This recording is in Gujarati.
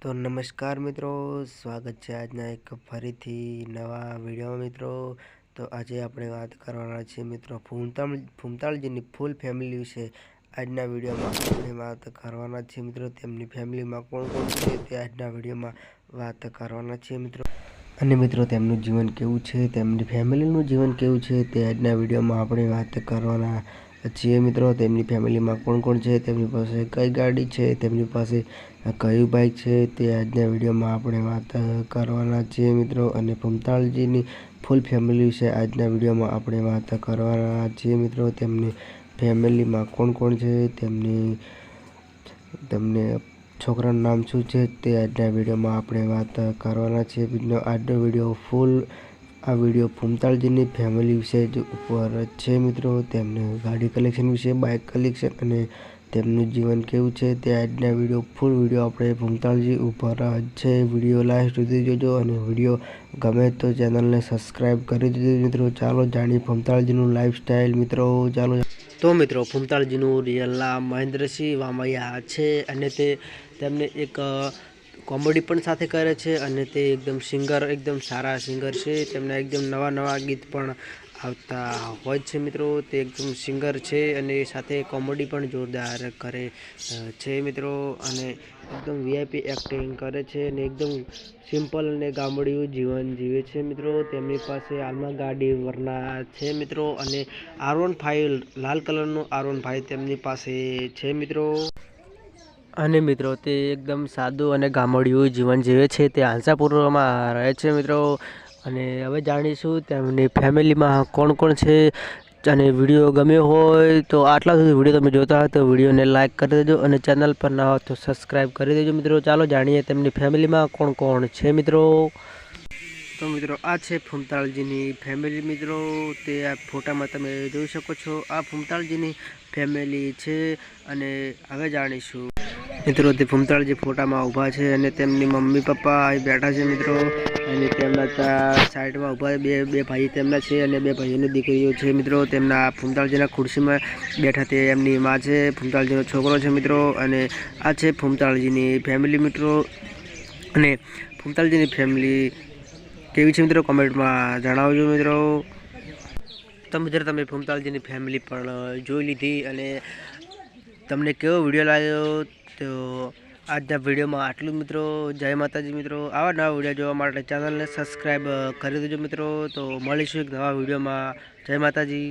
તો નમસ્કાર મિત્રો, સ્વાગત છે આજના એક ફરીથી નવા વિડીયોમાં મિત્રો. તો આજે આપણે વાત કરવાના છીએ મિત્રો ફૂમતાળ ફૂમતાળજીની ફૂલ ફેમિલી વિશે. આજના વિડીયોમાં આપણે વાત કરવાના છીએ મિત્રો, તેમની ફેમિલીમાં કોણ કોણ છે તે આજના વિડીયોમાં વાત કરવાના છીએ મિત્રો. અને મિત્રો તેમનું જીવન કેવું છે, તેમની ફેમિલીનું જીવન કેવું છે તે આજના વિડીયોમાં આપણે વાત કરવાના છીએ મિત્રો તેમની ફેમિલીમાં કોણ કોણ છે, તેમની પાસે કઈ ગાડી છે, તેમની પાસે કયું બાઇક છે, તે આજના વિડીયોમાં આપણે વાત કરવાના છીએ મિત્રો. અને ભમતાળજીની ફૂલ ફેમિલી વિશે આજના વિડીયોમાં આપણે વાત કરવાના છીએ મિત્રો. તેમની ફેમિલીમાં કોણ કોણ છે, તેમની તેમને છોકરાનું નામ શું છે, તે આજના વિડીયોમાં આપણે વાત કરવાના છીએ આજનો વીડિયો ફૂલ આ વીડિયો ફૂમતાળજીની ફેમિલી વિશે જ ઉપર છે મિત્રો. તેમને ગાડી કલેક્શન વિશે બાઇક કલેક્શન અને તેમનું જીવન કેવું છે તે આજના વીડિયો ફૂલ વીડિયો આપણે ભૂમતાળજી ઉપર છે. વીડિયો લાસ્ટ સુધી જોજો અને વીડિયો ગમે તો ચેનલને સબસ્ક્રાઈબ કરી દીધો મિત્રો. ચાલો જાણીએ ભૂમતાળજીનું લાઈફસ્ટાઈલ મિત્રો. ચાલો તો મિત્રો ભૂમતાળજીનું રિયલ નામ મહેન્દ્રસિંહ વામૈયા છે અને તે તેમને એક કોમેડી પણ સાથે કરે છે અને તે એકદમ સિંગર, એકદમ સારા સિંગર છે. તેમના એકદમ નવા નવા ગીત પણ આવતા હોય છે મિત્રો. તે એકદમ સિંગર છે અને સાથે કોમેડી પણ જોરદાર કરે છે મિત્રો. અને એકદમ વીઆઈપી એક્ટિંગ કરે છે અને એકદમ સિમ્પલ અને ગામડિયું જીવન જીવે છે મિત્રો. તેમની પાસે હાલમાં ગાડી વરના છે મિત્રો અને આર વન ફાઇવ લાલ કલરનું આર વન ફાઇવ તેમની પાસે છે મિત્રો. અને મિત્રો, તે એકદમ સાદું અને ગામડિયું જીવન જીવે છે, તે હાંસાપુરમાં રહે છે મિત્રો. અને હવે જાણીશું તેમની ફેમિલીમાં કોણ કોણ છે અને વીડિયો ગમ્યો હોય તો આટલા સુધી વીડિયો તમે જોતા હોય તો વિડીયોને લાઇક કરી દેજો અને ચેનલ પર ના હોય તો સબસ્ક્રાઈબ કરી દેજો મિત્રો. ચાલો જાણીએ તેમની ફેમિલીમાં કોણ કોણ છે મિત્રો. તો મિત્રો, આ છે ફૂમતાળજીની ફેમિલી મિત્રો. તે આ ફોટામાં તમે જોઈ શકો છો. આ ફૂમતાળજીની ફેમિલી છે અને હવે જાણીશું. મિત્રો, તે ફૂમતાળજી ફોટામાં ઊભા છે અને તેમની મમ્મી, પપ્પા બેઠા છે મિત્રો. અને તેમના સાઈડમાં ઊભા બે બે ભાઈ તેમના છે અને બે ભાઈઓની દીકરીઓ છે મિત્રો. તેમના ફૂમતાળજીના ખુરશીમાં બેઠા તે એમની મા છે ફૂમતાળજીનો છોકરો છે મિત્રો. અને આ છે ફૂમતાળજીની ફેમિલી મિત્રો. અને ફૂમતાળજીની ફેમિલી કેવી છે મિત્રો? કોમેન્ટમાં જણાવજો મિત્રો. તો મિત્રો, તમે ફૂમતાળજીની ફેમિલી પણ જોઈ લીધી અને તમને કેવો વીડિયો લાગ્યો? તો આજના વિડીયોમાં આટલું મિત્રો. જય માતાજી મિત્રો. આવા નવા વીડિયો જોવા માટે ચેનલને સબસ્ક્રાઈબ કરી દેજો મિત્રો. તો મળીશું એક નવા વિડીયોમાં. જય માતાજી.